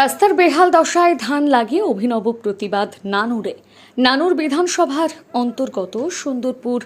রাস্তার বেহাল দশায় ধান লাগিয়ে অভিনব প্রতিবাদ নানুরে। নানুর বিধানসভার অন্তর্গত সুন্দরপুর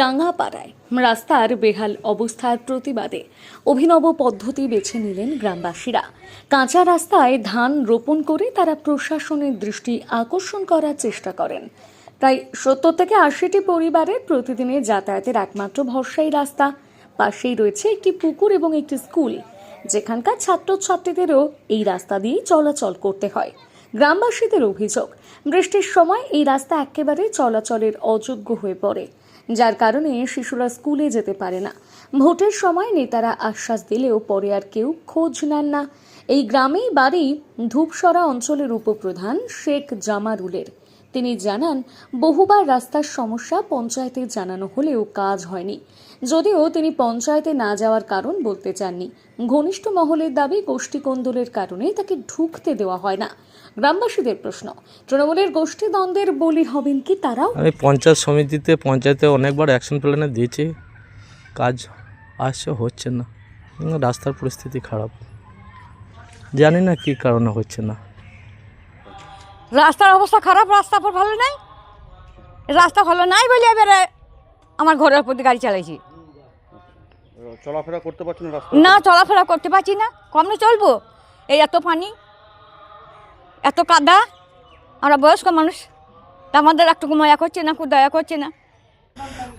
ডাঙ্গাপাড়ায় রাস্তার বেহাল অবস্থার প্রতিবাদে অভিনব পদ্ধতি বেছে নিলেন গ্রামবাসীরা। কাঁচা রাস্তায় ধান রোপণ করে তারা প্রশাসনের দৃষ্টি আকর্ষণ করার চেষ্টা করেন। প্রায় সত্তর থেকে আশিটি পরিবারের প্রতিদিনের যাতায়াতের একমাত্র ভরসাই রাস্তা। পাশেই রয়েছে একটি পুকুর এবং একটি স্কুল। যেখানকার ছাত্রছাত্রীদেরও এই রাস্তা দিয়েই চলাচল করতে হয়। গ্রামবাসীদের অভিযোগ, বৃষ্টির সময় এই রাস্তা একেবারে চলাচলের অযোগ্য হয়ে পড়ে। যার কারণে শিশুরা স্কুলে যেতে পারে না। ভোটের সময় নেতারা আশ্বাস দিলেও পরে আর কেউ খোঁজ নেন না। এই গ্রামেই বাড়ি ধূপসরা অঞ্চলের উপপ্রধান শেখ জামারুলের। তিনি জানান, বহুবার রাস্তার সমস্যা পঞ্চায়েতে জানানো হলেও কাজ হয়নি। যদিও তিনি পঞ্চায়েতে না যাওয়ার কারণ বলতে চাননি। ঘনিষ্ঠ মহলের দাবি গোষ্ঠী কোন্দলের কারণে তাকে ঢুকতে দেওয়া হয় না। গ্রামবাসীদের প্রশ্ন তৃণমূলের গোষ্ঠী দ্বন্দ্বের বলি হবেন কি তারাও? আমি পঞ্চায়েত সমিতিতে পঞ্চায়েতে অনেকবার অ্যাকশন প্ল্যানে দিয়েছি। কাজ আসছে হচ্ছে না। রাস্তার পরিস্থিতি খারাপ। জানি না কী কারণে হচ্ছে না। রাস্তার অবস্থা খারাপ রাস্তা ভালো নাই? রাস্তা ভালো নাই বলে এবারে আমার ঘরের প্রতি গাড়ি চালাইছি। চলাফেরা করতে রাস্তা না চলাফেরা করতে পারছি না। কমনে চলবো? এই এত পানি এত কাদা আমরা বয়স্ক মানুষ। তা আমাদের একটু মায়া করছে না খুব দয়া করছে না?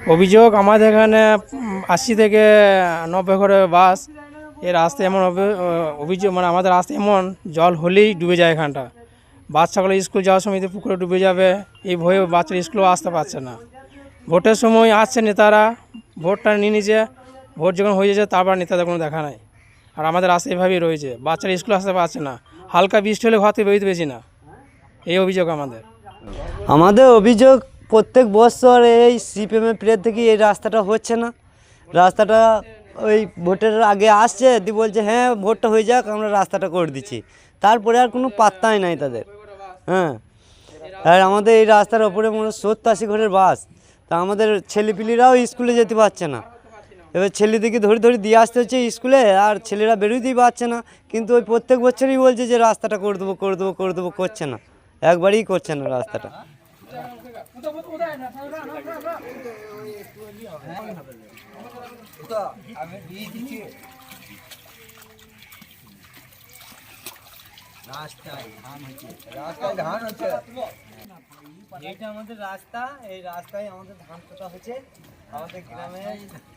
অভিযোগ আমাদের এখানে আশি থেকে নব্বই করে বাস। এই রাস্তা এমন অভি- অভিযোগ মানে আমাদের রাস্তা এমন জল হলেই ডুবে যায় এখানটা। বাচ্চাগুলো স্কুল যাওয়ার সময় পুকুরে ডুবে যাবে এই ভয়ে বাচ্চারা স্কুলেও আসতে পারছে না। ভোটের সময় আসছে নেতারা, ভোটটা নিয়ে নিচ্ছে ভোট যখন হয়ে যাচ্ছে তারপর নেতাদের কোনো দেখা নাই। আর আমাদের রাস্তা এভাবেই রয়েছে। বাচ্চারা স্কুল আসতে পারছে না। হালকা বৃষ্টি হলে ঘর থেকে বেরোতে পেরেছি না। এই অভিযোগ আমাদের। আমাদের অভিযোগ প্রত্যেক বছর এই সিপিএমের পিরিয়ড থেকে এই রাস্তাটা হচ্ছে না। রাস্তাটা ওই ভোটের আগে আসছে, দি বলছে হ্যাঁ ভোটটা হয়ে যাক, আমরা রাস্তাটা করে দিচ্ছি। তারপরে আর কোনো পাত্তাই নাই তাদের। হ্যাঁ। আর আমাদের এই রাস্তার ওপরে মনে সত্তর আশি ঘরের বাস। তা আমাদের ছেলেপিলিরাও স্কুলে যেতে পারছে না। এবার ছেলেদেরকে ধরে ধরে দিয়ে আসতে হচ্ছে স্কুলে, আর ছেলেরা বেরোতেই পারছে না। কিন্তু ওই প্রত্যেক বছরই বলছে যে রাস্তাটা করে দেবো করে দেবো করে দেবো, করছে না। একবারই করছে না রাস্তাটা। এইটা আমাদের রাস্তা এই রাস্তায় আমাদের ধান পোতা হচ্ছে আমাদের গ্রামে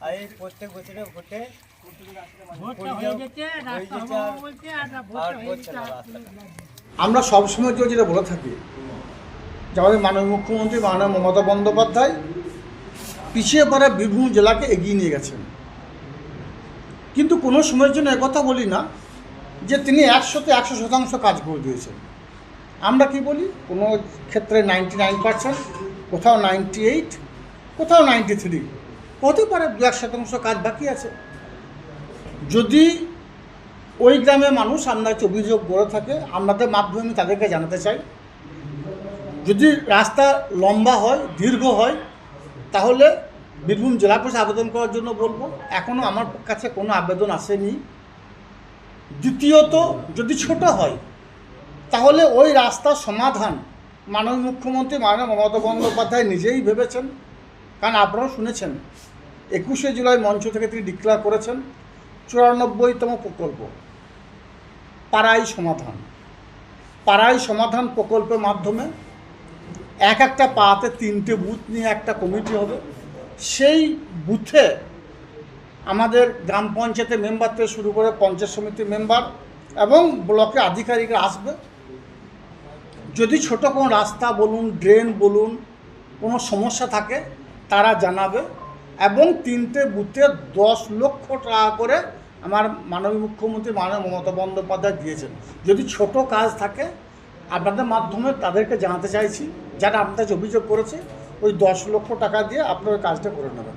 আর এই প্রত্যেক বছরে ভোটে। হয়ে আমরা সবসময় তো যেটা বলে থাকি যে আমাদের মাননীয় মুখ্যমন্ত্রী মাননীয় মমতা বন্দ্যোপাধ্যায় পিছিয়ে পড়া বীরভূম জেলাকে এগিয়ে নিয়ে গেছেন। কিন্তু কোনো সময়ের জন্য একথা বলি না যে তিনি একশোতে একশো শতাংশ কাজ করে দিয়েছেন। আমরা কি বলি? কোনো ক্ষেত্রে নাইনটি নাইন পার্সেন্ট কোথাও নাইনটি এইট কোথাও নাইনটি থ্রি হতে পারে দু এক শতাংশ কাজ বাকি আছে। যদি ওই গ্রামের মানুষ আপনার কাছে অভিযোগ করে থাকে আপনাদের মাধ্যমে তাদেরকে জানাতে চাই। যদি রাস্তা লম্বা হয়, দীর্ঘ হয়, তাহলে বীরভূম জেলা পরিষদ আবেদন করার জন্য বলব। এখনও আমার কাছে কোনো আবেদন আসেনি। দ্বিতীয়ত, যদি ছোট হয় তাহলে ওই রাস্তার সমাধান মাননীয় মুখ্যমন্ত্রী মাননীয় মমতা বন্দ্যোপাধ্যায় নিজেই ভেবেছেন? কারণ আপনারাও শুনেছেন, একুশে জুলাই মঞ্চ থেকে তিনি ডিক্লেয়ার করেছেন, চুরানব্বইতম প্রকল্প, পাড়াই সমাধান। পাড়াই সমাধান প্রকল্পের মাধ্যমে এক একটা পাড়াতে তিনটে বুথ নিয়ে একটা কমিটি হবে। সেই বুথে আমাদের গ্রাম পঞ্চায়েতের মেম্বার থেকে শুরু করে পঞ্চায়েত সমিতির মেম্বার এবং ব্লকে আধিকারিকরা আসবে। যদি ছোট কোনো রাস্তা বলুন ড্রেন বলুন, কোনো সমস্যা থাকে, তারা জানাবে এবং তিনটে বুথে দশ লক্ষ টাকা করে আমার মাননীয় মুখ্যমন্ত্রী মাননীয় মমতা বন্দ্যোপাধ্যায় দিয়েছেন। যদি ছোট কাজ থাকে, আপনাদের মাধ্যমে তাদেরকে জানাতে চাইছি, যারা আপনাদের অভিযোগ করেছে, ওই দশ লক্ষ টাকা দিয়ে আপনারা কাজটা করে নেবেন।